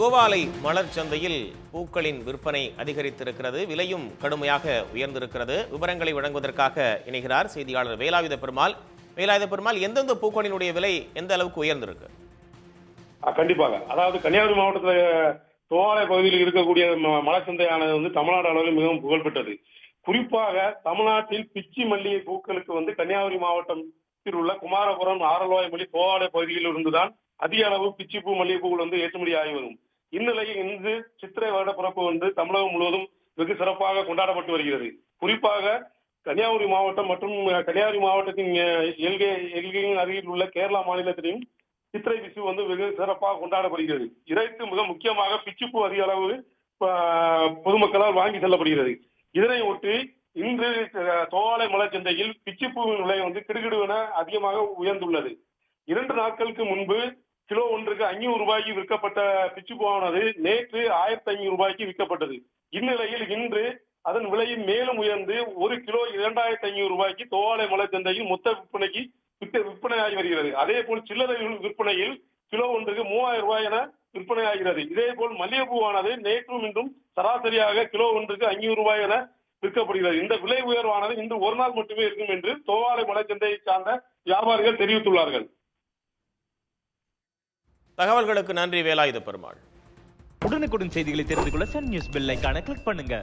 கோவாலை மலர் சந்தையில் பூக்களின் விற்பனை அதிகரித்திருக்கிறது. விலையும் கடுமையாக உயர்ந்திருக்கிறது. விவரங்களை வழங்குவதற்காக இணைகிறார் செய்தியாளர் வேலாயுத பெருமாள். வேலாயுத பெருமாள் எந்தெந்த பூக்களினுடைய விலை எந்த அளவுக்கு உயர்ந்திருக்கு? கண்டிப்பாக. அதாவது கன்னியாகுமரி மாவட்டத்தில் தோவாலை பகுதியில் இருக்கக்கூடிய ம- வந்து தமிழ்நாடு அளவில் மிகவும் புகழ்பெற்றது குறிப்பாக தமிழ்நாட்டில் பிச்சி மல்லிகை பூக்களுக்கு வந்து கன்னியாகுமரி மாவட்டத்தில் உள்ள குமாரபுரம் ஆரல்வாய்மொழி தோவாலை பகுதியில் இருந்துதான் அதிக அளவு பிச்சி பூ மல்லிகை பூக்கள் வந்து ஏற்றுமதி ஆகி வரும். இந்நிலையில் இன்று சித்திரை வருட பிறப்பு வந்து தமிழகம் முழுவதும் வெகு சிறப்பாக கொண்டாடப்பட்டு வருகிறது. குறிப்பாக கன்னியாகுமரி மாவட்டம் மற்றும் கன்னியாகுமரி மாவட்டத்தின் எல்கை எல்கையின் அருகில் உள்ள கேரளா மாநிலத்திலும் சித்திரை விசு வந்து வெகு சிறப்பாக கொண்டாடப்படுகிறது. இதற்கு மிக முக்கியமாக பிச்சுப்பூ அதிக அளவு ஆஹ், பொதுமக்களால் வாங்கி செல்லப்படுகிறது. இதனை ஒட்டி இன்று தோவாலை மலர் சந்தையில் பிச்சுப்பூவின் விலை வந்து கிடுகிடுவென அதிகமாக உயர்ந்துள்ளது. இரண்டு நாட்களுக்கு முன்பு கிலோ ஒன்றுக்கு ஐநூறு ரூபாய்க்கு விற்கப்பட்ட பிச்சு போனது நேற்று ஆயிரத்தி ஐநூறு ரூபாய்க்கு விற்கப்பட்டது. இந்நிலையில் இன்று அதன் விலை மேலும் உயர்ந்து ஒரு கிலோ இரண்டாயிரத்தி ஐநூறு ரூபாய்க்கு தோவாலை மலை சந்தையில் மொத்த விற்பனைக்கு விற்பனையாகி வருகிறது. அதே போல் சில்லறை விற்பனையில் கிலோ ஒன்றுக்கு மூவாயிரம் ரூபாய் என விற்பனையாகிறது. இதே போல் மல்லிகைப்பூவானது நேற்றும் இன்றும் சராசரியாக கிலோ ஒன்றுக்கு ஐநூறு ரூபாய் என விற்கப்படுகிறது. இந்த விலை உயர்வானது இன்று ஒரு நாள் மட்டுமே இருக்கும் என்று தோவாலை மலைச்சந்தையை சார்ந்த வியாபாரிகள் தெரிவித்துள்ளார்கள். தகவல்களுக்கு நன்றி வேலாயுத பெருமாள். உடனுக்குடன் செய்திகளை தெரிந்து கொள்ள சன் நியூஸ் பெல் ஐக்கான கிளிக் பண்ணுங்க.